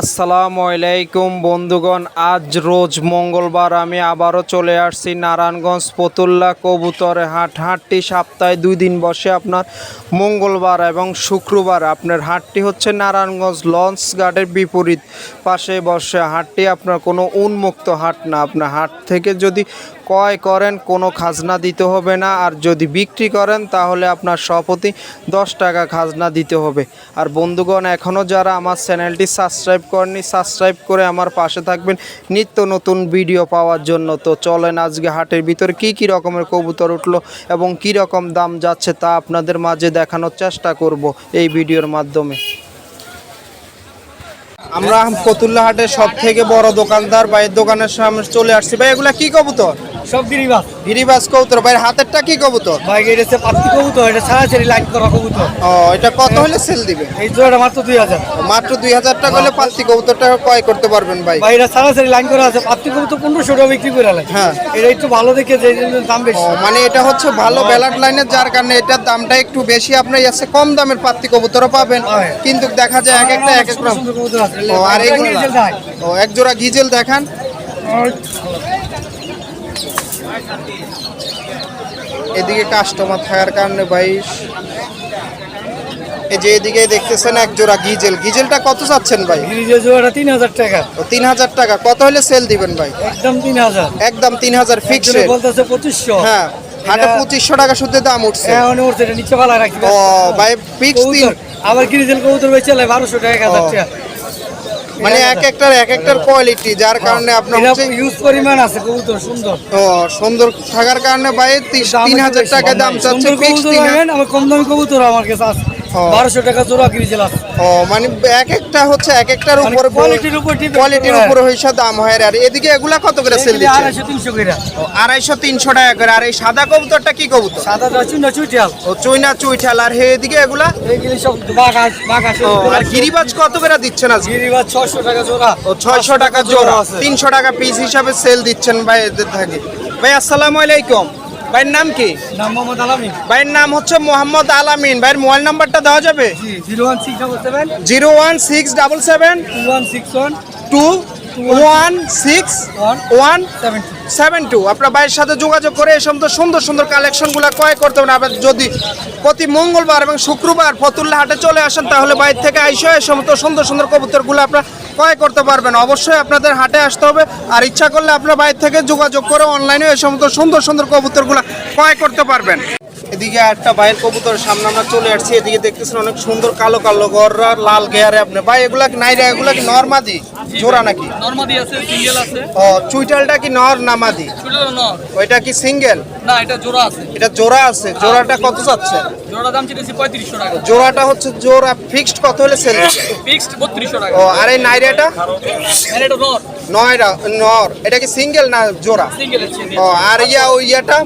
আসসালামু আলাইকুম বন্ধুগণ, আজ রোজ মঙ্গলবার আমি আবারও চলে আসছি নারায়ণগঞ্জ পতুল্লা কবুতরে হাট। হাটটি সপ্তাহে দুই দিন বসে আপনার মঙ্গলবার এবং শুক্রবার। আপনার হাটটি হচ্ছে নারায়ণগঞ্জ লঞ্চ গার্ডের বিপরীত পাশে বসে। হাটটি আপনার কোনো উন্মুক্ত হাট না। আপনার হাট থেকে যদি ক্রয় করেন, কোনো খাজনা দিতে হবে না। আর যদি বিক্রি করেন, তাহলে আপনার সপতি দশ টাকা খাজনা দিতে হবে। আর বন্ধুগণ, এখনও যারা আমার চ্যানেলটি সাবস্ক্রাইব করেনি সাবস্ক্রাইব করে আমার পাশে থাকবেন নিত্য নতুন ভিডিও পাওয়ার জন্য। তো চলেন আজকে হাটের ভিতরে কি কি রকমের কবুতর উঠল এবং কি রকম দাম যাচ্ছে তা আপনাদের মাঝে দেখানোর চেষ্টা করব এই ভিডিওর মাধ্যমে। আমরা ফতুল্লা হাটের সব থেকে বড় দোকানদার ভাইয়ের দোকানের সামনে চলে আসছি। ভাই, এগুলা কি কবুতর? সব গিরিবাস। গিরিবাস কবুতর। ভাইয়ের হাতেরটা কি কবুতর? ভাই এটা পাত্তি কবুতর এটা সারাসারি লাইন করা কবুতর। ও এটা কত হলে সেল দিবে এই জোড়াটা মাত্র দুই হাজার। মাত্র দুই হাজার টাকা হলে পাত্তি কবুতরটা ক্রয় করতে পারবেন ভাই। ভাই এটা সারাসারি লাইন করা আছে। পাত্তি কবুতর পনেরোশো টাকা বিক্রি করে হ্যাঁ। এটা একটু ভালো দেখে যে দাম বেশি। মানে এটা হচ্ছে ভালো ব্যালাট লাইনের যার কারণে এটার দামটা একটু বেশি। আপনার আছে কম দামের পাত্তি কবুতরও পাবেন। কিন্তু দেখা যায় এক একটা এক এক রকম। ও আর এগুলো ও এক জোড়া গিজেল দেখান। এদিকে কাস্টমার থাকার কারণে ভাই এই যে এদিকে দেখতেছেন এক জোড়া গিজেল। গিজেলটা কত চাচ্ছেন ভাই? গিরিজের জোড়াটা তিন হাজার টাকা। ও তিন হাজার টাকা। কত হলে সেল দিবেন ভাই? একদম তিন হাজার। একদম তিন হাজার ফিক্স বলতেছে পঁচিশশো। হ্যাঁ হাটে পঁচিশশো টাকা শুদ্ধ দাম উঠছে। হ্যাঁ উঠছে এটা নিচে ভালো রাখি। ও ভাই ফিক্স তিন আবার গিরিজেল কবুতর বেচে বারোশো। টাকা। মানে এক একটার এক একটার কোয়ালিটি যার কারণে আপনার হচ্ছে ইউজ পরিমাণ আছে কবুতর সুন্দর ও সুন্দর থাকার কারণে ভাই তি- তিন হাজার। টাকা দাম চাচ্ছে কম দামি কবুতর আমার কাছে আছে। বারোশো টাকা জোড়া গিরিজেল ও মানে এক একটা হচ্ছে এক একটার মানে উপরে quality-র উপর কোয়ালিটির। উপরে হইসা দাম হয় আর এদিকে এগুলা কত করে সেল এগুলি দিচ্ছে আড়াইশো তিনশো করে। আড়াইশো তিনশো টাকা করে। আর এই সাদা কবুতরটা কি কবুতর? সাদা চুন চুইটাল ও চুইনা চুইঠাল। আর হে এদিকে এগুলা? এইগুলি সব বাঘাস বাঘাস। আর গিরিবাজ কত করে দিচ্ছেন আজকে? গিরিবাজ ছশো টাকা জোড়া। ও ছয়শো টাকা জোড়া। তিনশো টাকা পিস হিসাবে সেল দিচ্ছেন ভাই এদের থেকে। ভাই আসসালামু আলাইকুম। ভাইয়ের নাম কি? নাম মোহাম্মদ আলামিন। ভাইয়ের নাম হচ্ছে মোহাম্মদ আলামিন। ভাইয়ের মোবাইল নাম্বারটা দেওয়া যাবে? Zero one six double seven. Zero one six double seven. Two one six one. Two one six one one seven two. আপনার ভাইয়ের সাথে যোগাযোগ করে এই সমস্ত সুন্দর সুন্দর কালেকশনগুলো ক্রয় করতে হবে আবার যদি প্রতি মঙ্গলবার এবং শুক্রবার ফতুল্লা হাটে চলে আসেন তাহলে বাইরে থেকে আইসো এই সমস্ত সুন্দর সুন্দর কবুতরগুলো আপনার ক্রয় করতে পারবেন। অবশ্যই আপনাদের হাটে আসতে হবে। আর ইচ্ছা করলে আপনার বাইরে থেকে যোগাযোগ করে অনলাইনে এই সমস্ত সুন্দর সুন্দর কবুতরগুলো ক্রয় করতে পারবেন। এদিকে একটা বাইরের কবুতরের সামনে আমরা চলে আসছি। এদিকে দেখতেছেন অনেক সুন্দর কালো কালো গররা লাল গেয়ারে আপনি। ভাই এগুলা কি নাইরা? এগুলা কি নর্মাদি? জোড়া নাকি? নর্মাদি আছে সিঙ্গেল আছে। ও চুইটালটা কি নর নামাদি ছোট নর। ওইটা কি সিঙ্গেল? না এটা জোড়া আছে। এটা জোড়া আছে। জোড়াটা কত যাচ্ছে জোড়া দাম চেয়েছি পঁয়ত্রিশশো টাকা। জোড়াটা হচ্ছে জোড়া ফিক্সড কত হলে সেল ফিক্সড বত্রিশশো টাকা। ও আর এই নাইরাটা? এটা নর। নয়রা নর। এটা কি সিঙ্গেল না জোড়া? সিঙ্গেল আছে ও আর ইয়া ওই ইয়াটা?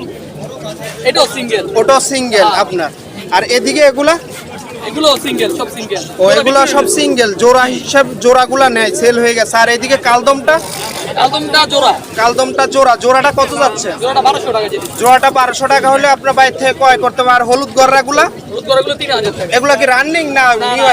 এটাও সিঙ্গেল ওটা সিঙ্গেল আপনার। আর এদিকে এগুলা? এগুলো সিঙ্গেল সব সিঙ্গেল ও এগুলা সব সিঙ্গেল জোড়া হিসাব জোড়াগুলা নেয় সেল হয়ে গেছে। আর এদিকে কালদমটা? জোড়া। কালদমটা জোড়া জোড়াটা কত যাচ্ছে? জোড়াটা বারোশো টাকা জোড়াটা বারোশো টাকা হলে আপনার বাইরে থেকে ক্রয় করতে পারে হলুদ গররাগুলা? হলুদ টাকা। এগুলা কি রানিং না নিউ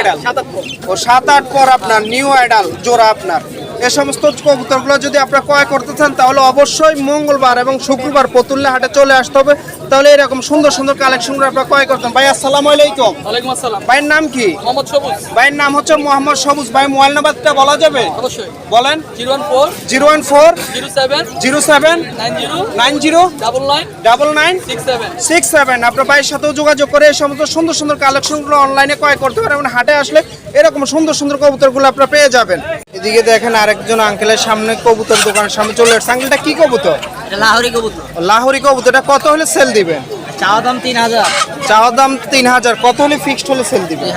ও সাত আট পর আপনার নিউ অ্যাডাল জোড়া আপনার। এ সমস্ত কবুতরগুলো যদি আপনারা ক্রয় করতে চান তাহলে অবশ্যই মঙ্গলবার এবং শুক্রবার পতুল্লা হাটে চলে আসতে হবে। তাহলে এরকম সুন্দর সুন্দর কালেকশনগুলো আপনারা ক্রয় করতেন ভাই আসসালামু আলাইকুম। ওয়ালাইকুম আসসালাম। ভাইয়ের নাম কি? মোহাম্মদ সবুজ। ভাইয়ের নাম হচ্ছে মোহাম্মদ সবুজ। ভাই মোবাইল নাম্বারটা বলা যাবে? অবশ্যই। বলেন। Zero one four zero one four zero seven zero seven nine zero nine zero double nine double nine six seven. Six seven আপনার ভাইয়ের সাথেও যোগাযোগ করে এই সমস্ত সুন্দর সুন্দর কালেকশনগুলো অনলাইনে ক্রয় করতে পারেন এবং হাটে আসলে এরকম সুন্দর সুন্দর কবুতরগুলো আপনারা পেয়ে যাবেন। এদিকে দেখেন আরেকজন আঙ্কেলের সামনে কবুতর দোকানের সামনে চলে আসছে। আঙ্কেলটা কি কবুতর? এটা লাহোরি কবুতর। লাহোরি কবুতরটা কত হলে সেল দিবেন? চাওয়া দাম তিন হাজার। চাওয়া দাম তিন হাজার। কত হলে ফিক্সড হলে সেল দিবেন?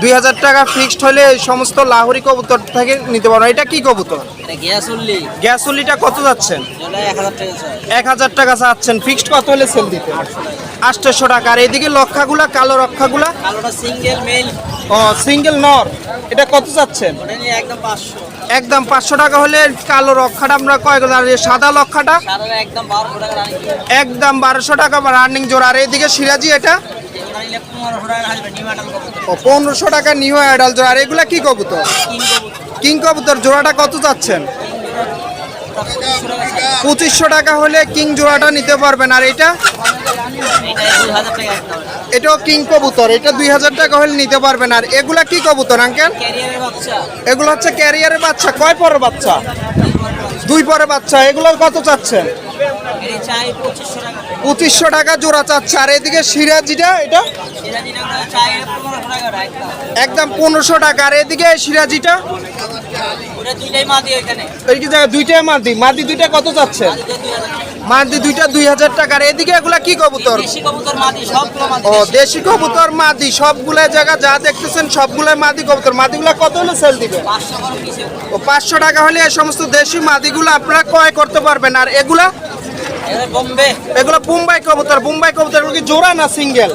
দুই হাজার টাকা। ফিক্সড হলে এই সমস্ত লাহোরি কবুতর থেকে নিতে পারবেন। এটা কি কবুতর? এটা গ্যাস উল্লি গ্যাসুলিটা কত যাচ্ছেন? এটা এক হাজার টাকা চাই। এক হাজার টাকা চাচ্ছেন। ফিক্সড কত হলে সেল দিতে? আটশোশো টাকা আর এদিকে লক্ষাগুলা কালো রক্ষাগুলা কালোটা সিঙ্গেল মেল। ও সিঙ্গেল নর। এটা কত চাচ্ছেন একদম পাঁচশো। একদম পাঁচশো টাকা হলে কালো রক্ষাটা আমরা কয় আর সাদা লক্ষাটা? একদম বারোশো টাকা রানিং জোড়া। আর এদিকে সিরাজি এটা? পনেরোশো টাকা নিউ অ্যাডাল জোড়া। আর এগুলা কিং কবুতর? কিং কবুতর। জোড়াটা কত চাচ্ছেন পঁচিশশো টাকা হলে কিং জোড়াটা নিতে পারবেন। আর এটা? এটাও কিং কবুতর, এটা দুই হাজার টাকা হলে নিতে পারবেন। আর এগুলা কি কবুতর, আঙ্কেল? এগুলো হচ্ছে ক্যারিয়ারের বাচ্চা, কয় পরের বাচ্চা? দুই পরের বাচ্চা, এগুলোর কত চাচ্ছেন? চাই পঁচিশশো টাকা। পঁচিশশো টাকা জোড়া চাচ্ছে। আর এদিকে সিরাজিটা, এটা? একদম পনেরোশো টাকা। আর এদিকে সিরাজিটা? দুইটাই মাদি। মাদি দুইটা কত চাচ্ছে? মাদি দুইটা দুই হাজার টাকা। আর এদিকে এগুলা কি কবুতর? ও, দেশি। কবুতর মাদি। সবগুলা জায়গা যা দেখতেছেন, সবগুলাই মাদি কবুতর। মাদিগুলা কত হলে সেল দিবে? ও, পাঁচশো টাকা হলে এই সমস্ত দেশি মাদিগুলো আপনারা ক্রয় করতে পারবেন। আর এগুলা? এগুলো মুম্বাই কবুতর বোম্বাই কবুতর এগুলো কি জোড়া না সিঙ্গেল?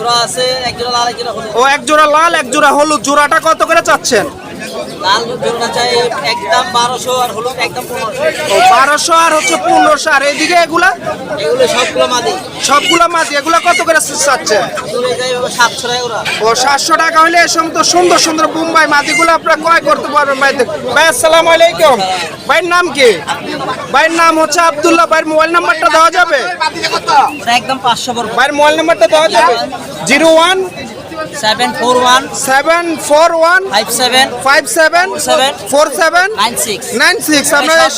ও এক জোড়া লাল এক জোড়া হলুদ। জোড়াটা কত করে চাচ্ছেন? লাল জোড়া চাই একদম বারোশো আর হলুদ একদম পনেরোশো। বারোশো আর হচ্ছে পনেরোশো। আর এইদিকে এগুলা? এগুলো সবগুলো মাদি। সবগুলা মাদি। এগুলা কত করে সাতশো টাকা ও সাতশো টাকা হলে সমস্ত সুন্দর সুন্দর মুম্বাই মাদিগুলো আপনারা ক্রয় করতে পারবেন ভাই। ভাই আসসালামু আলাইকুম। ভাইয়ের নাম কি? ভাইয়ের নাম হচ্ছে আব্দুল্লাহ। ভাইয়ের মোবাইল নাম্বারটা দেওয়া যাবে? একদম পাঁচশো ভাইয়ের মোবাইল নাম্বারটা দেওয়া যাবে? Zero one seven four one seven four one five seven five seven Seven. Four seven nine six nine six আপনারা এই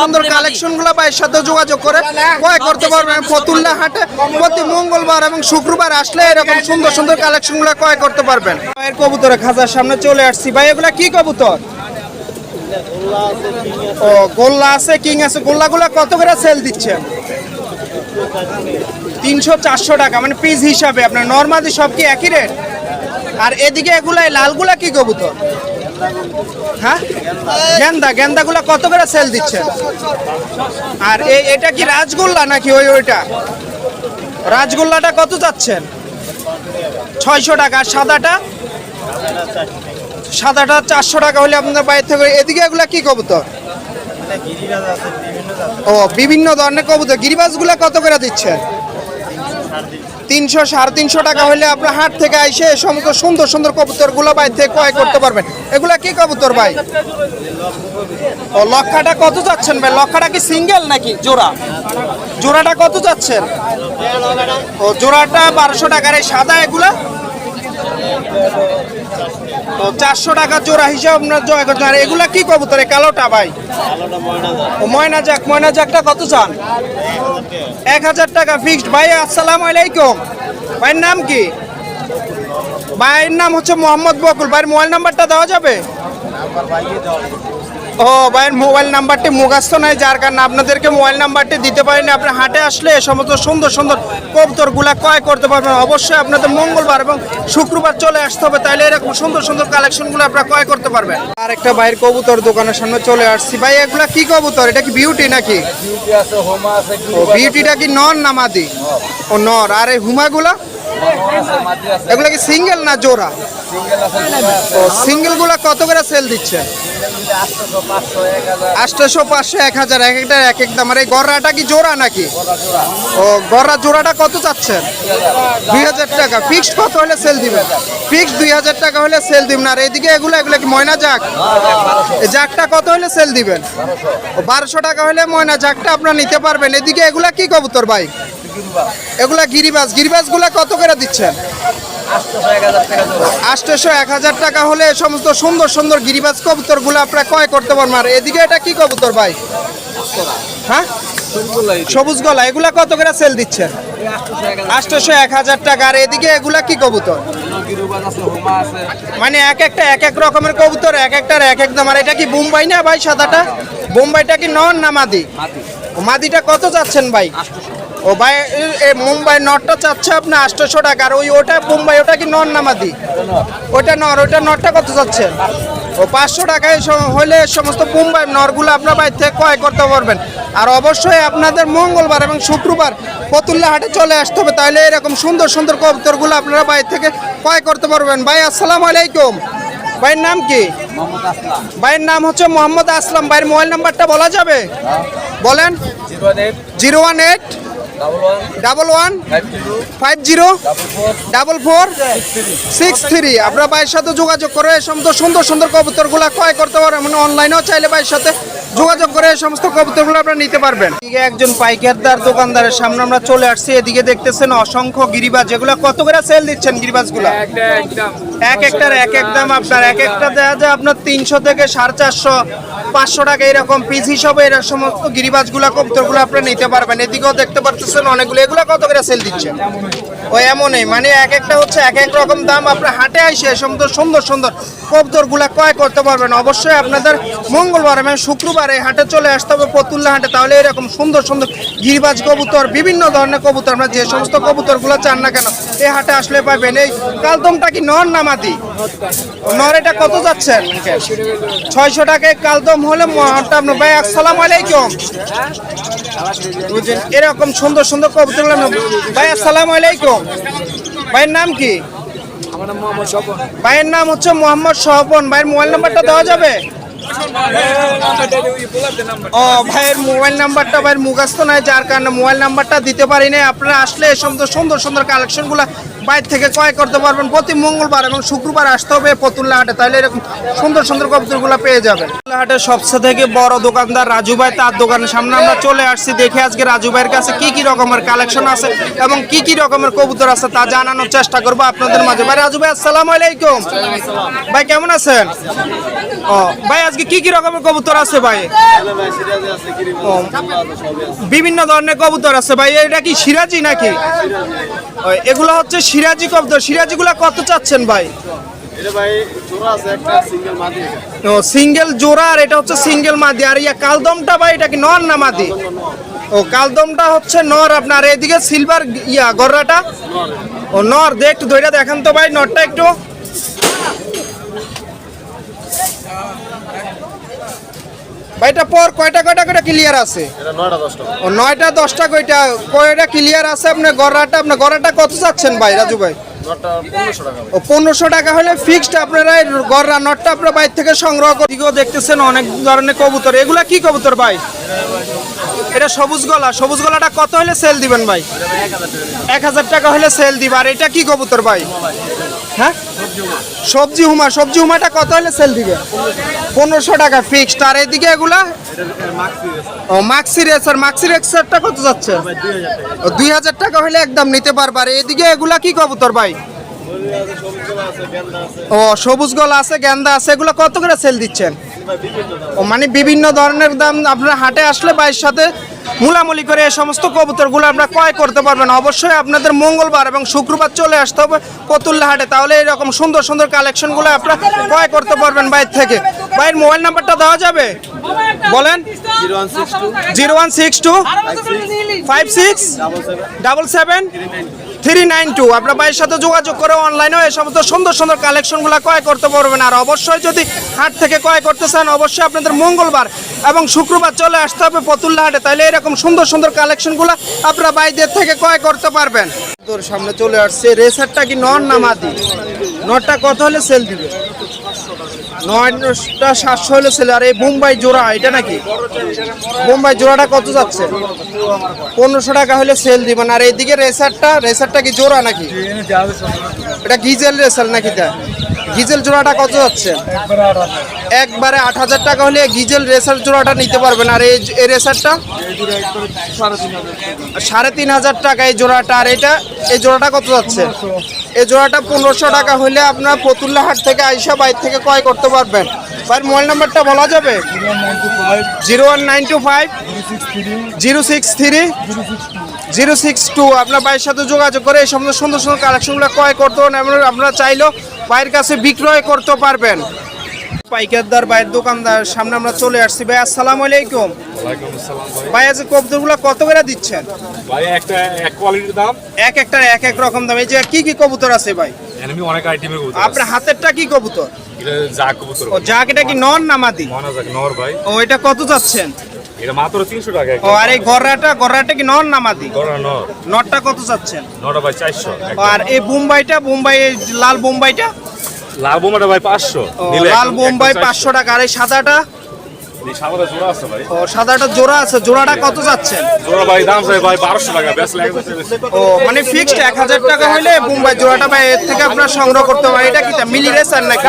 সুন্দর। কালেকশনগুলো ভাইয়ের সাথে যোগাযোগ করে ক্রয় করতে পারবেন ফতুল্লা হাটে। প্রতি মঙ্গলবার এবং শুক্রবার আসলে এরকম সুন্দর সুন্দর কালেকশনগুলো ক্রয় করতে পারবেন। ভাইয়ের কবুতরের খাঁচার সামনে চলে আসছি। ভাই এগুলা কি কবুতর? ও গোল্লা আছে কিং আছে। গোল্লাগুলো কত করে সেল দিচ্ছেন? তিনশো চারশো টাকা মানে পিস হিসাবে আপনার নর্মালি সব কি একই রেট আর এদিকে এগুলা এই লালগুলা কি কবুতর? হ্যাঁ? গেন্দা গেন্দাগুলা কত করে সেল দিচ্ছেন আর এই এটা কি রাজগোল্লা নাকি ওই ওইটা? রাজগোল্লাটা কত যাচ্ছেন ছয়শো টাকা আর সাদাটা? সাদাটা চারশো টাকা হলে আপনাদের বাইরে থেকে এদিকে এগুলা কি কবুতর? ও বিভিন্ন ধরনের কবুতর। গিরিবাজগুলা কত করে দিচ্ছেন? তিনশো, সাড়ে তিনশো টাকা হলে আপনার হাট থেকে আইসে সমস্ত সুন্দর সুন্দর কবুতরগুলো বাইর থেকে ক্রয় করতে পারবেন। এগুলা কি কবুতর ভাই? ও, লক্ষাটা কত যাচ্ছেন ভাই? লক্ষাটা কি সিঙ্গেল নাকি জোড়া? জোড়াটা কত যাচ্ছেন? ও, জোড়াটা বারোশো টাকার, এই সাদা এগুলা? তো চারশো টাকা জোড়া হিসাব আপনার জয় করতে আর এগুলা কি কবুতরে? কালোটা ভাই। ময়না যাক ময়না যাকটা কত চান? এক হাজার টাকা ফিক্সড ভাই আসসালামু আলাইকুম। ভাইয়ের নাম কি? ভাইয়ের নাম হচ্ছে মোহাম্মদ বকুল। ভাইয়ের মোবাইল নাম্বারটা দেওয়া যাবে। ও ভাইয়ের মোবাইল নাম্বারটি মুখাস্ত নাই যার কারণে আপনাদেরকে মোবাইল নাম্বারটি দিতে পারিনি। আপনি হাটে আসলে এ সমস্ত সুন্দর সুন্দর কবুতরগুলা ক্রয় করতে পারবেন। অবশ্যই আপনাদের মঙ্গলবার এবং শুক্রবার চলে আসতে হবে তাহলে এরকম সুন্দর সুন্দর কালেকশনগুলো আপনারা ক্রয় করতে পারবেন। আর একটা ভাইয়ের কবুতর দোকানের সামনে চলে আসছি। ভাই এগুলা কি কবুতর? এটা কি বিউটি নাকি? বিউটিটা কি নর না মাদি? ও নর। আর এই হুমাগুলা এগুলা কি সিঙ্গেল না জোড়া ও সিঙ্গেলগুলা কত করে সেল দিচ্ছে আটশোশো পাঁচশো এক হাজার এক একটা এক এক দাম আর এই গররাটা কি জোড়া নাকি ও গররা জোড়াটা কত চাচ্ছেন দুই হাজার টাকা ফিক্সড কত হলে সেল দিবেন ফিক্সড দুই হাজার টাকা হলে সেল দিবেন আর এদিকে এগুলো এগুলো কি ময়না জাক এই জাকটা কত হলে সেল দিবেন বারোশো টাকা হলে ময়না জাকটা আপনারা নিতে পারবেন এদিকে এগুলা কি কবুতর ভাই এগুলা গিরিবাজ গিরিবাজগুলা কত করে দিচ্ছেন? আটশোশো এক হাজার টাকা হলে সমস্ত সুন্দর সুন্দর গিরিবাজ কবুতরগুলো আপনারা ক্রয় করতে পারবেন। আর এদিকে এটা কি কবুতর ভাই? হ্যাঁ? সবুজ গলা। এগুলা কত করে সেল দিচ্ছেন? আটশোশো এক হাজার টাকা। আর এদিকে এগুলা কি কবুতর? মানে এক একটা এক এক রকমের কবুতর এক একটার এক এক দাম। আর এটা কি বোম্বাই না ভাই সাদাটা? বোম্বাইটা কি নন না মাদি? মাদিটা কত চাচ্ছেন ভাই? ও ভাই মুম্বাই নটটা চাচ্ছে আপনার আটশোশো টাকা আর ওই ওটা মুম্বাই ওটা কি নন না মাদি ওটা নর ওটা নটটা কত চাচ্ছেন ও পাঁচশো টাকায় হলে সমস্ত মুম্বাই নরগুলো আপনার বাড়ি থেকে ক্রয় করতে পারবেন। আর অবশ্যই আপনাদের মঙ্গলবার এবং শুক্রবার ফতুল্লা হাটে চলে আসতে হবে তাহলে এরকম সুন্দর সুন্দর কবুতরগুলো আপনারা বাইরে থেকে ক্রয় করতে পারবেন। ভাই আসসালামু আলাইকুম। ভাইয়ের নাম কি? ভাইয়ের নাম হচ্ছে মোহাম্মদ আসলাম। ভাইয়ের মোবাইল নাম্বারটা বলা যাবে? বলেন। Zero one eight. Double one five zero double four six three আপনার ভাইয়ের সাথে যোগাযোগ করে সুন্দর সুন্দর সুন্দর কবুতরগুলো ক্রয় করতে পারেন মানে অনলাইনেও চাইলে ভাইয়ের সাথে যোগাযোগ করে সমস্ত কবুতরগুলো আপনারা নিতে পারবেন। এদিকে একজন পাইকারদার দোকানদারের সামনে আমরা চলে আসছি। এদিকে দেখতেছেন অসংখ্য গিরিবাজ। যেগুলো কত করে সেল দিচ্ছেন গিরিবাজগুলো? এক একটার এক এক দাম আপনার। এক একটা দেওয়া যায় আপনার তিনশো থেকে সাড়ে চারশো পাঁচশো টাকা এরকম পিস হিসাবে এর সমস্ত গিরিবাজগুলো কবুতরগুলো আপনারা নিতে পারবেন। এদিকেও দেখতে পারতেছেন অনেকগুলো। এগুলো কত করে সেল দিচ্ছেন? ও এমনই। মানে এক একটা হচ্ছে এক এক রকম দাম। আপনার হাটে আইসে এই সমস্ত সুন্দর সুন্দর কবুতরগুলো ক্রয় করতে পারবেন। অবশ্যই আপনাদের মঙ্গলবার এবং শুক্রবার এই হাটে চলে আসতে হবে পতুল্লা হাটে। তাহলে এরকম সুন্দর সুন্দর গিরিবাজ কবুতর বিভিন্ন ধরনের কবুতর আপনার যে সমস্ত কবুতরগুলো চান না কেন এই হাটে আসলে পাবেন। এই কালদমটা কি নর না মাদি? নর এটা কত যাচ্ছেন ছয়শো টাকায় কালদম হলে আপনার ভাই আসসালাম আলাইকুম। এরকম সুন্দর সুন্দর কবুতর ভাই আসসালাম আলাইকুম। ভাইয়ের নাম কি? ভাইয়ের নাম হচ্ছে মোহাম্মদ সহপন ভাইয়ের মোবাইল নাম্বারটা দেওয়া যাবে? ও ভাইয়ের মোবাইল নাম্বারটা, ভাইয়ের মুখাস্ত নাই, যার কারণে মোবাইল নাম্বারটা দিতে পারি নাই। আপনারা আসলে সুন্দর সুন্দর সুন্দর কালেকশনগুলো বাইরে থেকে ক্রয় করতে পারবেন। প্রতি মঙ্গলবার এবং শুক্রবার আসতে হবে পতুল্লা হাটে। তাহলে এরকম সুন্দর সুন্দর কবুতরগুলো পেয়ে যাবেন। পতুল্লা হাটের সবচেয়ে থেকে বড় দোকানদার রাজু ভাই, তার দোকানের সামনে আমরা চলে আসছি। দেখে আজকে রাজু ভাইয়ের কাছে কি কি রকমের কালেকশন আছে এবং কি কি রকমের কবুতর আছে তা জানানোর চেষ্টা করব আপনাদের মাঝে। ভাই, রাজু ভাই, আসসালামু আলাইকুম। ভাই, কেমন আছেন? ও, ভাই, আজকে কি কি রকমের কবুতর আছে ভাই? বিভিন্ন ধরনের কবুতর আছে ভাই। এটা কি সিরাজি নাকি? এগুলো হচ্ছে সিরাজি কবদ সিরাজিগুলা কত চাচ্ছেন ভাই? ও সিঙ্গেল জোড়া আর এটা হচ্ছে সিঙ্গেল মাদি। আর ইয়া কালদমটা ভাই এটা কি নর না মাদি? ও কালদমটা হচ্ছে নর আপনার এদিকে সিলভার ইয়া গররাটা? ও নর দে একটু ধৈর্য দেখান তো ভাই নরটা একটু। ভাইটা পর কয়টা কয়টা করে ক্লিয়ার আছে? ও নয়টা দশটা কয়টা কয়টা ক্লিয়ার আছে আপনার গড়াটা? আপনার গড়াটা কত চাচ্ছেন ভাই রাজু ভাই? ও পনেরোশো টাকা হলে ফিক্সড আপনারা এই গড়া নটটা আপনার বাইর থেকে সংগ্রহ করে দেখতেছেন অনেক ধরনের কবুতর। এগুলা কি কবুতর ভাই? এটা সবুজ গলা। সবুজ গলাটা কত হলে সেল দিবেন ভাই? এক হাজার টাকা। হলে সেল দিব। আর এটা কি কবুতর ভাই? হ্যাঁ? সবজি হুমা, সবজি হুমাটা কত হলে সেল দিবে? পনেরোশো টাকা ফিক্সড আর এদিকে এগুলা? ও মাক্সি রেসার মাক্সি রেসারটা কত যাচ্ছে? দুই হাজার টাকা হলে একদম নিতে পারবে। আর এদিকে এগুলা কি কবুতর ভাই? ও, সবুজ গলা আছে, গেন্দা আছে। এগুলো কত করে সেল দিচ্ছেন? মানে বিভিন্ন ধরনের দাম আপনার হাটে আসলে বাইর সাথে মুলামুলি করে এই সমস্ত কবুতরগুলো আমরা ক্রয় করতে পারবেন। অবশ্যই আপনাদের মঙ্গলবার এবং শুক্রবার চলে আসতে হবে পতুল্লা হাটে। তাহলে এরকম সুন্দর সুন্দর কালেকশনগুলো আপনারা ক্রয় করতে পারবেন বাইর থেকে। বাইরের মোবাইল নাম্বারটা দেওয়া যাবে? বলেন। Zero one six two, five six, double seven three nine two. আপনার ভাইয়ের সাথে যোগাযোগ করে অনলাইনেও এই সমস্ত সুন্দর সুন্দর কালেকশনগুলো ক্রয় করতে পারবেন। আর অবশ্যই যদি হাট থেকে ক্রয় করতে চান, অবশ্যই আপনাদের মঙ্গলবার এবং শুক্রবার চলে আসতে হবে পতুল্লা হাটে। তাহলে এরকম সুন্দর সুন্দর কালেকশনগুলো আপনারা বাইদের থেকে ক্রয় করতে পারবেন। তোর সামনে চলে আসছে, রেসারটা কি নন না মাদি? নটটা কত হলে সেল দিবে? নয়টা সাতশো হলে সেল আর এই বোম্বাই জোড়া, এটা নাকি? বোম্বাই জোড়াটা কত যাচ্ছে? পনেরোশো টাকা হলে সেল দিবেন। আর এইদিকে রেসারটা রেসারটা কি জোড়া নাকি? এটা গিজেল রেসার নাকি তা গিজেল জোড়াটা কত যাচ্ছে? একবারে আট হাজার। টাকা হলে গিজেল রেসার জোড়াটা নিতে পারবেন। আর এই রেসারটা? সাড়ে তিন হাজার টাকা এই জোড়াটা। আর এটা এই জোড়াটা কত যাচ্ছে? এই জোড়াটা পনেরোশো টাকা হলে আপনার ফতুল্লা হাট থেকে আইসা বাইর থেকে ক্রয় করতে পারবেন। ভাইয়ের মোবাইল নাম্বারটা বলা যাবে? Zero one nine two five zero six three zero six two. আপনার ভাইয়ের সাথে যোগাযোগ করে এই সমস্ত সুন্দর সুন্দর কালেকশনগুলো ক্রয় করতে পারেন আপনারা চাইলেও ভাইয়ের কাছে বিক্রয় করতে পারবেন। পাইকারদার ভাইয়ের দোকানদার সামনে আমরা চলে আসছি। ভাই আসসালামু আলাইকুম। ভাই। কবুতরগুলো কত করে দিচ্ছেন? ভাই একটা এক কোয়ালিটির দাম। এক এক এক রকম দাম। এই যে কি কি কবুতর আছে ভাই? এনিমি অনেক আইটেমের কবুতর আপনার হাতেরটা কি কবুতর? এটা যা কবুতর ও যাক এটা কি না মাদি? নর ভাই। ও এটা কত যাচ্ছেন? এটা মাত্র তিনশো টাকা ও আর এই গররাটা গররাটা কি নন না মাদি? গড়া নর। নটটা কত চাচ্ছেন? নটা ভাই চারশো ও আর এই বোম্বাইটা বোম্বাই লাল বোম্বাইটা? লাল বোম্বাইটা ভাই পাঁচশো ও নিলে লাল বোম্বাই একদম পাঁচশো টাকা আর এই সাদাটা? ও সাদাটা জোড়া আছে জোড়াটা কত যাচ্ছেন? জোড়া ভাই দাম চাই ভাই বারোশো টাকা বেশ। লাগে ও মানে ফিক্সড এক হাজার টাকা হলে বোম্বাই জোড়াটা ভাই এর থেকে আপনার সংগ্রহ করতে পারেন এটা কি মিলি রেসার নাকি?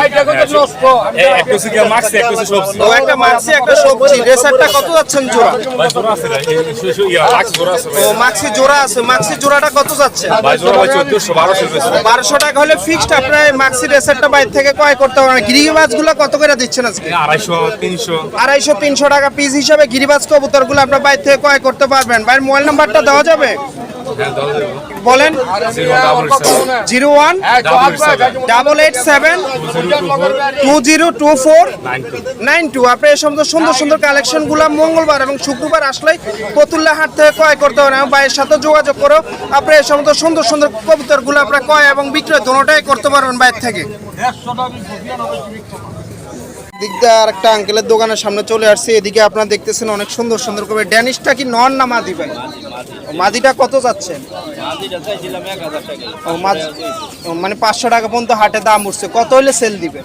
একটু সিকে মারছে একটু সবজি? ও একটা মাছি একটা সবজি। রেসারটা কত যাচ্ছেন জোড়া? ভাই জোড়া আছে ভাই এই শু- শু- লাক্স জোড়া আছে ও মাক্সি জোড়া আছে। মাক্সি জোড়াটা কত যাচ্ছে? ভাই জোড়া ভাই টাকা হলে ফিক্সড আপনার এই মাক্সি রেসারটা বাইরে থেকে ক্রয় করতে পারেনগুলো কত করে দিচ্ছেন আজকে? আড়াইশো তিনশো টাকা পিস হিসাবে গিরিবাজ কবুতরগুলো আপনার বাইরে থেকে ক্রয় করতে পারবেন। ভাইয়ের মোবাইল নাম্বারটা দেওয়া যাবে? বলেন। Zero one double eight seven two zero two four nine two আপনি এই সমস্ত সুন্দর সুন্দর কালেকশনগুলো মঙ্গলবার এবং শুক্রবার আসলেই পতুল্লা হাট থেকে ক্রয় করতে পারেন এবং ভাইয়ের সাথে যোগাযোগ করো আপনি এই সমস্ত সুন্দর সুন্দর কবুতরগুলো আপনার ক্রয় এবং বিক্রয় দুটোটাই করতে পারবেন বাইরে থেকে। দিক দিয়ে আর একটা আঙ্কেলের দোকানের সামনে চলে আসছে। এদিকে আপনারা দেখতেছেন অনেক সুন্দর সুন্দর করে ড্যানিশটা কি নন না মাদি ভাই? মাদিটা কত যাচ্ছেন ও মাদি মানে পাঁচশো টাকা পর্যন্ত হাটে দাম উঠছে। কত হলে সেল দিবে?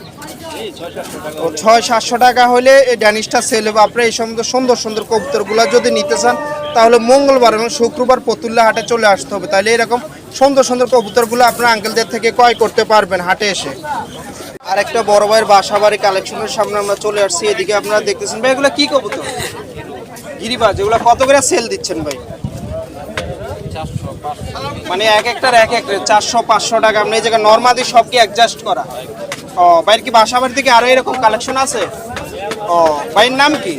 ও ছয় সাতশো টাকা হলে এই ড্যানিশটা সেল হবে। আপনি এই সমস্ত সুন্দর সুন্দর কবুতরগুলো যদি নিতে চান তাহলে মঙ্গলবার এবং শুক্রবার পতুল্লা হাটে চলে আসতে হবে। তাহলে এরকম সুন্দর সুন্দর কবুতরগুলো আপনার আঙ্কেলদের থেকে ক্রয় করতে পারবেন হাটে এসে। আর একটা বড় ভাইয়ের বাসা বাড়ি কালেকশনের সামনে আমরা চলে আসছি, এদিকে আপনারা দেখতেছেন। ভাই, এগুলো কি কবুতর? গিরিবাজ, এগুলো কত করে সেল দিচ্ছেন ভাই? মানে এক একটার এক এক চারশো, পাঁচশো টাকা। আপনি এই জায়গায় নর্মালি সবকে অ্যাডজাস্ট করা? ও, ভাইয়ের কি বাসা বাড়ি থেকে আরও এরকম কালেকশন আছে? ও, ভাইয়ের নাম কি?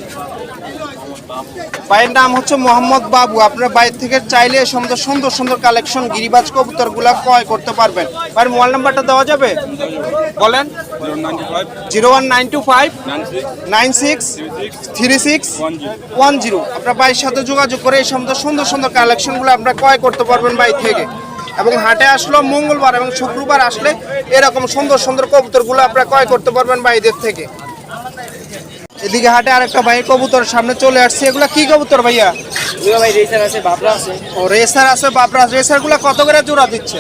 ভাইয়ের নাম হচ্ছে মোহাম্মদ বাবু। আপনার বাইরে থেকে চাইলে সমস্ত সুন্দর সুন্দর কালেকশন গিরিবাজ কবুতরগুলা ক্রয় করতে পারবেন। ভাইয়ের মোবাইল নাম্বারটা দেওয়া যাবে? বলেন। Zero one nine two five, nine six, three six, one zero. আপনার ভাইয়ের সাথে যোগাযোগ করে এই সমস্ত সুন্দর সুন্দর কালেকশনগুলো আপনারা ক্রয় করতে পারবেন বাই থেকে। এবং হাটে আসলো মঙ্গলবার এবং শুক্রবার আসলে এরকম সুন্দর সুন্দর কবুতরগুলো আপনারা ক্রয় করতে পারবেন ভাইদের থেকে। এদিকে হাটে আরেকটা ভাই কবুতর সামনে চলে আসছে। এগুলো কি কবুতর ভাইয়া? ভাই রেসার আছে বাবরা আছে। ও রেসার আছে বাবরা কত করে জোড়া দিচ্ছে?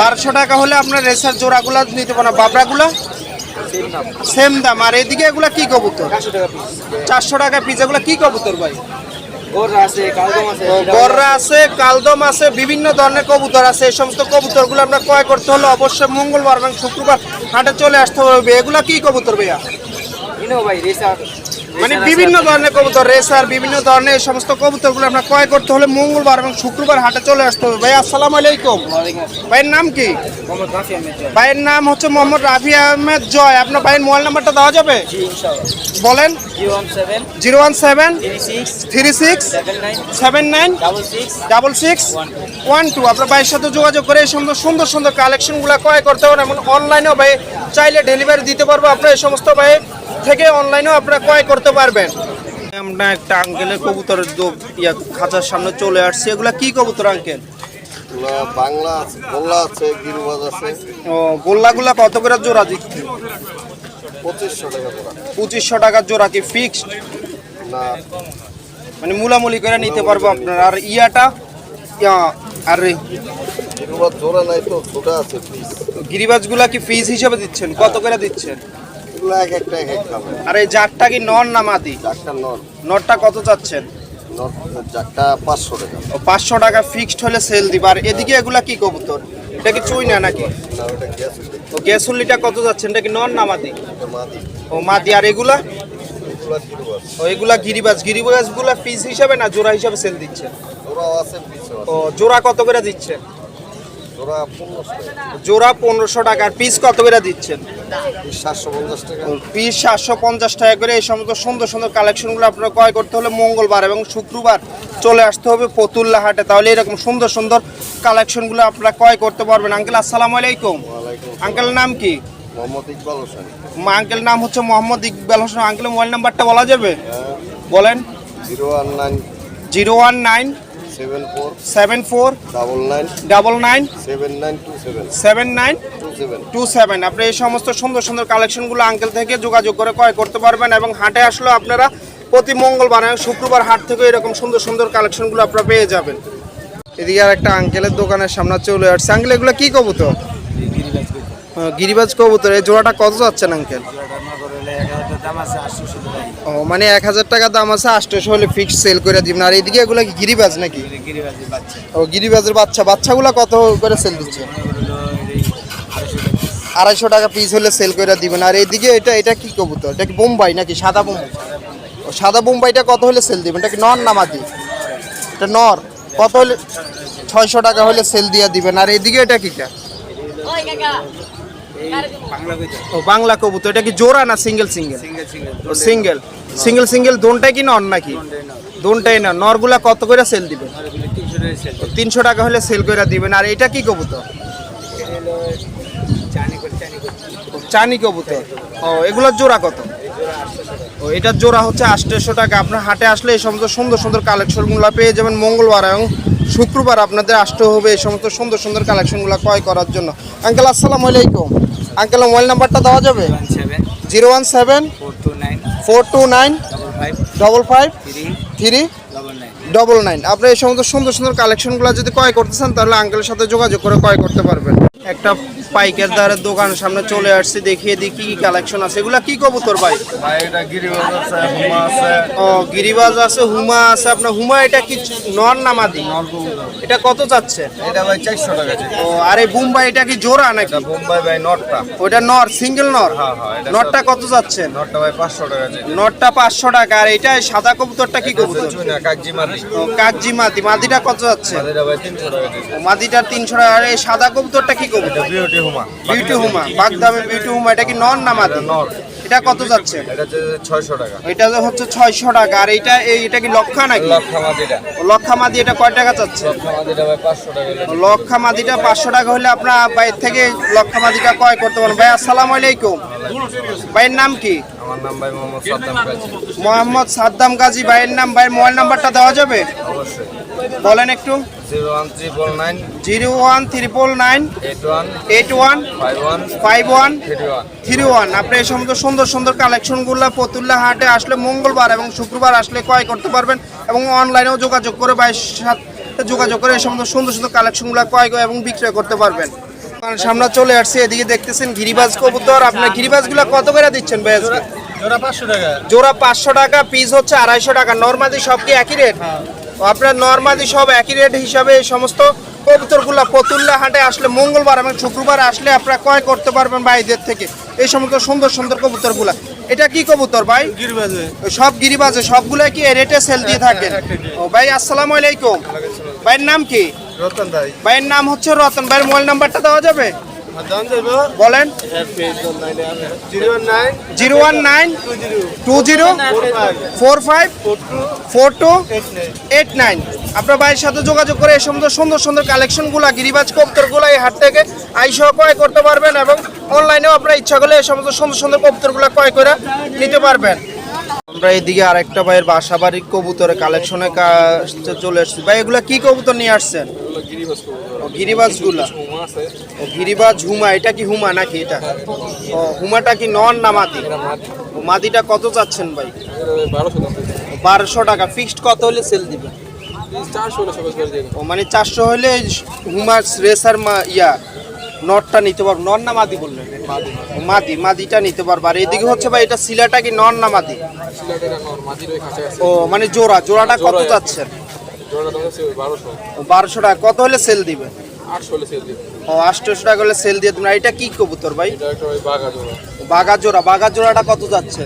বারোশো টাকা হলে আপনার রেসার জোড়াগুলা নিতে পারেন বাবরাগুলা? সেম দাম। সেম দাম। আর এদিকে এগুলা কি কবুতর? চারশো টাকা পিস এগুলা কি কবুতর ভাই? গররা আছে কালদম আছে বিভিন্ন ধরনের কবুতর আছে। এই সমস্ত কবুতরগুলো আমরা ক্রয় করতে হলে অবশ্যই মঙ্গলবার এবং শুক্রবার হাটে চলে আসতে হবে। এগুলা কি কবুতর ভাইয়া? ভাই মানে বিভিন্ন ধরনের কবুতর রেসার বিভিন্ন ধরনের এই সমস্ত কবুতরগুলো আমরা ক্রয় করতে হলে মঙ্গলবার এবং শুক্রবার হাটে চলে আসতে হবে। ভাই আসসালামু আলাইকুম। ভাইয়ের নাম কি। ভাইয়ের নাম হচ্ছে মোহাম্মদ রাফি আহমেদ জয়। আপনার ভাইয়ের মোবাইল নাম্বারটা দেওয়া যাবে? বলেন। Zero one seven three six seven nine double six one two. আপনার ভাইয়ের সাথে যোগাযোগ করে এই সমস্ত সুন্দর সুন্দর কালেকশনগুলো ক্রয় করতে পারেন এমন অনলাইনেও ভাই চাইলে ডেলিভারি দিতে পারব। আপনার এই সমস্ত ভাই থেকে অনলাইনেও আপনারা ক্রয় করতে পারবেন? আমরা একটা আঙ্কেলের কবুতরের দো- ইয়া খাঁচার সামনে চলে আসছি। এগুলা কি কবুতর আঙ্কেল বাংলা আছে গোল্লা আছে গিরুবাজ আছে। ও গোল্লাগুলা কত করে জোড়া দিচ্ছে পঁচিশশো টাকা করে পঁচিশশো টাকার জোড়া কি ফিক্সড না। মানে মুলামুলি করে নিতে পারব আপনার। আর ইয়াটা? আর গিরুবাজ জোড়া নাই তো ছোটা আছে গিরিবাজগুলা কি ফিস হিসাবে দিচ্ছেন? কত করে দিচ্ছেন? এগুলো এক একটা এক এক দামে আর এই জাতটা কি নন না মাদি? নর। নটটা কত চাচ্ছেন? নর চারটা পাঁচশো টাকা। ও পাঁচশো টাকা ফিক্সড হলে সেল দিবা। আর এদিকে এগুলা কি কবুতর? এটা কি চুই না নাকি? ও গ্যাসুল্লিটা কত যাচ্ছেন এটা কি নন না মাদি? ও মাদি আর এগুলা? ও এগুলা গিরিবাজ। গিরিবাজগুলা পিস হিসাবে না জোড়া হিসাবে সেল দিচ্ছে ও জোড়া কত করে দিচ্ছে জোড়া পনেরোশো টাকা। জোড়া পনেরোশো টাকা। আর পিস কত করে দিচ্ছেন? পিস সাতশো পঞ্চাশ টাকা। করে এই সমস্ত সুন্দর সুন্দর কালেকশনগুলো আপনারা ক্রয় করতে হলে মঙ্গলবার এবং শুক্রবার চলে আসতে হবে ফতুল্লা হাটে তাহলে এরকম সুন্দর সুন্দর কালেকশনগুলো আপনারা ক্রয় করতে পারবেন। আঙ্কেল আসসালামু আলাইকুম। আঙ্কেলের নাম কি? মোহাম্মদ ইকবাল হোসেন। আঙ্কেল নাম হচ্ছে মোহাম্মদ ইকবাল হোসেন। আঙ্কেলের মোবাইল নাম্বারটা বলা যাবে? হ্যাঁ। বলেন। Zero one nine zero one nine seven four seven four double nine double nine seven nine two seven seven nine two seven two seven আপনি এই সমস্ত সুন্দর সুন্দর কালেকশনগুলো আঙ্কেল থেকে যোগাযোগ করে ক্রয় করতে পারবেন এবং হাটে আসলে আপনারা প্রতি মঙ্গলবার এবং শুক্রবার হাট থেকে এরকম সুন্দর সুন্দর কালেকশনগুলো আপনারা পেয়ে যাবেন। এদিকে আর একটা আঙ্কেলের দোকানের সামনে চলে আসছে। আঙ্কেল এগুলো কি কবুতর? হ্যাঁ, গিরিবাজ কবুতর। এই জোড়াটা কত যাচ্ছেন আঙ্কেল ও মানে এক হাজার টাকা দাম আছে আটশোশো হলে ফিক্স সেল করে দিবেন। আর এইদিকে এগুলো কি গিরিবাজ নাকি? ও গিরিবাজের বাচ্চা। বাচ্চাগুলো কত করে সেল দিচ্ছে? আড়াইশো টাকা পিস হলে সেল করে দিবেন। আর এইদিকে এটা এটা কি কবুতর? এটা কি বোম্বাই নাকি সাদা বোম্বাই? ও সাদা বোম্বাইটা কত হলে সেল দিবেন? এটা কি নর না মাদি এটা নর। কত হলে ছয়শো টাকা হলে সেল দিয়ে দিবেন। আর এইদিকে এটা কিটা ও বাংলা কবুতর। এটা কি জোড়া না সিঙ্গেল সিঙ্গেল? ও সিঙ্গেল। সিঙ্গেল সিঙ্গেল দোনটাই কি নর নাকি? দোনটাই না নরগুলা কত করে সেল দিবেন? তিনশো টাকা হলে সেল করে দিবেন। আর এটা কি কবুতর? চানি কবুতর ও এগুলোর জোড়া কত? ও এটার জোড়া হচ্ছে আটশোশো টাকা। আপনার হাটে আসলে এই সমস্ত সুন্দর সুন্দর কালেকশনগুলো পেয়ে যাবেন মঙ্গলবার এবং শুক্রবার। আপনাদের আসতে হবে এই সমস্ত সুন্দর সুন্দর কালেকশনগুলো ক্রয় করার জন্য। আঙ্কেল আসসালামু আলাইকুম। আঙ্কেল মোবাইল নাম্বারটা দেওয়া যাবে? Zero one seven four two nine double five three double nine আপনি এই সমস্ত সুন্দর সুন্দর কালেকশনগুলো যদি ক্রয় করতে চান তাহলে আঙ্কেলের সাথে যোগাযোগ করে ক্রয় করতে পারবেন। একটা পাইকার দ্বারের দোকানের সামনে চলে আসছে দেখিয়ে দিই কি কি কালেকশন আছে। এগুলা কি কবুতর ভাই? ভাই গিরিবাজ আছে হুমা আছে। ও গিরিবাজ আছে হুমা আছে। আপনার হুমা এটা কি নর না মাদি? এটা কত চাচ্ছে এটা ভাই চারশো টাকা ও আর এই বুম্বাই এটা কি জোড়া নাকি? বোম্বাই ভাই ওটা নর সিঙ্গেল নর? হ্যাঁ, হ্যাঁ, নরটা কত যাচ্ছে? নটটা ভাই পাঁচশো টাকা নরটা পাঁচশো টাকা আর এটা সাদা কবুতরটা কি কবুতর? কাকজি মাদি। মাদিটা কত যাচ্ছে? মাদিটা তিনশো টাকা আর এই সাদা কবুতরটা কি কবুতর? হুমা বিউটি হুমা বাগদামে বিউটি হুমা এটা কি নর না মাদি? নর। এটা কত যাচ্ছে? এটা ছয়শো টাকা। এটা হচ্ছে ছয়শো টাকা আর এটা এটা কি লক্ষা নাকি? লক্ষা মাদি এটা কয় টাকা যাচ্ছে? লক্ষা মাদিটা ভাই পাঁচশো টাকা লক্ষা মাদিটা পাঁচশো টাকা হলে আপনার বাইরে থেকে লক্ষা মাদিটা ক্রয় করতে পারেন ভাই আসসালামু আলাইকুম। ভাইয়ের নাম কি? আমার নাম ভাই মোহাম্মদ সাদ্দাম কাজী। মোহাম্মদ সাদ্দাম গাজী ভাইয়ের নাম ভাইয়ের মোবাইল নাম্বারটা দেওয়া যাবে? অবশ্যই। বলেন একটু। Zero one triple nine zero one triple nine eight one eight one five one five one three one. Three one. আপনি এই সমস্ত সুন্দর সুন্দর কালেকশনগুলো ফতুল্লা হাটে আসলে মঙ্গলবার এবং শুক্রবার আসলে ক্রয় করতে পারবেন এবং অনলাইনেও যোগাযোগ করে ভাইয়ের সাথে যোগাযোগ করে এই সমস্ত সুন্দর সুন্দর কালেকশনগুলো ক্রয় করে এবং বিক্রয় করতে পারবেন। সামনে চলে আসছে এদিকে দেখতেছেন গিরিবাজ কবুতর। আপনার গিরিবাজগুলো কত করে দিচ্ছেন ভাই জোড়া পাঁচশো টাকা। পিস হচ্ছে আড়াইশো টাকা। নর্মাদি সব কি একই রেট আপনার নর্মাদি সব একই রেট হিসাবে এই সমস্ত কবুতরগুলো পতুল্লা হাটে আসলে মঙ্গলবার এবং শুক্রবার আসলে আপনারা ক্রয় করতে পারবেন ভাইদের থেকে। এই সমস্ত সুন্দর সুন্দর কবুতরগুলো। এটা কি কবুতর ভাই? গিরবাজে। সব গিরিবাজে সবগুলো কি রেটে সেল দিয়ে থাকেন? ও ভাই আসসালামু আলাইকুম। ভাইয়ের নাম কি? রতন ভাই। ভাইয়ের নাম হচ্ছে রতন। ভাইয়ের মোবাইল নাম্বারটা দেওয়া যাবে? বলেন। Zero zero one nine two zero. Four five. Four two. Eight nine. আপনার ভাইয়ের সাথে যোগাযোগ করে এই সমস্ত সুন্দর সুন্দর কালেকশনগুলো গিরিবাজ কপ্তরগুলো এই হাট থেকে আইসহ ক্রয় করতে পারবেন এবং অনলাইনেও আপনার ইচ্ছা করলে এই সমস্ত সুন্দর সুন্দর কপ্তরগুলো ক্রয় করে নিতে পারবেন। আমরা এদিকে আরেকটা ভাইয়ের বাসা বাড়ির কবুতরের কালেকশনে চলে এসেছি ভাই এগুলা কি কবুতর নিয়ে আসছেন? গিরিবাজগুলা? ও গিরিবাজ হুমা এটা কি হুমা নাকি এটা? ও হুমাটা কি নন না মাদি? ও মাদিটা কত চাচ্ছেন ভাই? বারোশো টাকা। ফিক্সড কত হলে সেল ও মানে চারশো হলে হুমার রেসার মা ইয়া নটটা নিতে পারব। নন না মাদি বললেন? মাদি মাদিটা নিতে পারব। আর এদিকে হচ্ছে ভাই এটা সিলাটা কি নন না মাদি? ও মানে জোড়া জোড়াটা কত চাচ্ছেন ও বারোশো টাকা। কত হলে সেল দিবে? ও আটশোশো টাকা হলে সেল দিয়ে দেবেন। এটা কি কবুতর ভাই? বাগা জোড়া। বাগা জোড়াটা কত যাচ্ছে?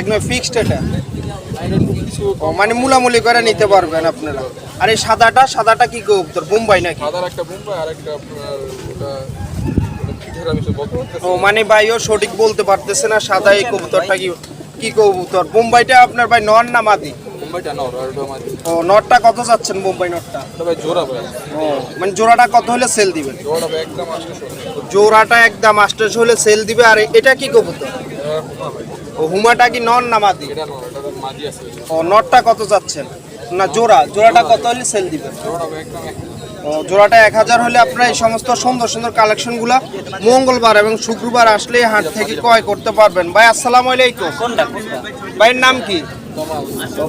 একদম ফিক্সড এটা? মানে মুলামুলি করে নিতে পারবেন আপনারা। আর এই সাদাটা সাদাটা কি কবুতর বোম্বাই নাকি? সাদার একটা বোম্বাই আর একটা ও মানে ভাইও সঠিক বলতে পারতেছে না সাদা এই কবুতরটা কি কি কবুতর? বোম্বাইটা আপনার ভাই নন না মাদি? আর ও নটটা কত যাচ্ছেন বোম্বাই নটটা তবে জোড়া ভাই। ও মানে জোড়াটা কত হলে সেল দিবেন? একদম আসলে জোড়াটা একদম আষ্টশ হলে সেল দিবে আর এটা কি কবুতর? ও হুমাটা কি নন না মাদি? ও নটটা কত যাচ্ছেন না জোড়া। জোড়াটা কত হলে সেল দিবেন? জোড়াটা এক হাজার হলে আপনারা এই সমস্ত সুন্দর সুন্দর কালেকশনগুলো মঙ্গলবার এবং শুক্রবার আসলে হাট থেকে ক্রয় করতে পারবেন। ভাই আসসালাম আলাইকুম। ভাইয়ের নাম কি?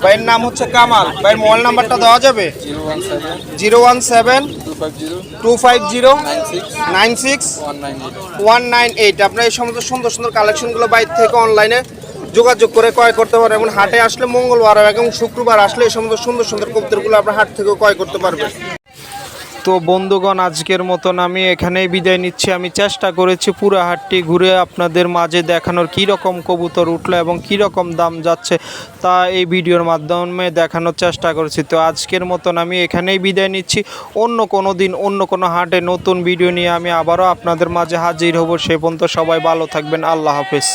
ভাইয়ের নাম হচ্ছে কামাল। ভাইয়ের মোবাইল নাম্বারটা দেওয়া যাবে? Zero one seven two five zero nine six. One nine eight. আপনার এই সমস্ত সুন্দর সুন্দর কালেকশনগুলো বাইরে থেকে অনলাইনে যোগাযোগ করে ক্রয় করতে পারেন এবং হাটে আসলে মঙ্গলবার এবং শুক্রবার আসলে এই সমস্ত সুন্দর সুন্দর কবুতরগুলো আপনার হাট থেকে ক্রয় করতে পারবেন তো বন্ধুগণ, আজকের মতন আমি এখানেই বিদায় নিচ্ছি। আমি চেষ্টা করেছি পুরো হাটটি ঘুরে আপনাদের মাঝে দেখানোর কী রকম কবুতর উঠল এবং কী রকম দাম যাচ্ছে তা এই ভিডিওর মাধ্যমে দেখানোর চেষ্টা করেছি। তো আজকের মতন আমি এখানেই বিদায় নিচ্ছি। অন্য কোনো দিন, অন্য কোনো হাটে নতুন ভিডিও নিয়ে আমি আবারও আপনাদের মাঝে হাজির হব। সে পর্যন্ত সবাই ভালো থাকবেন। আল্লাহ হাফেজ।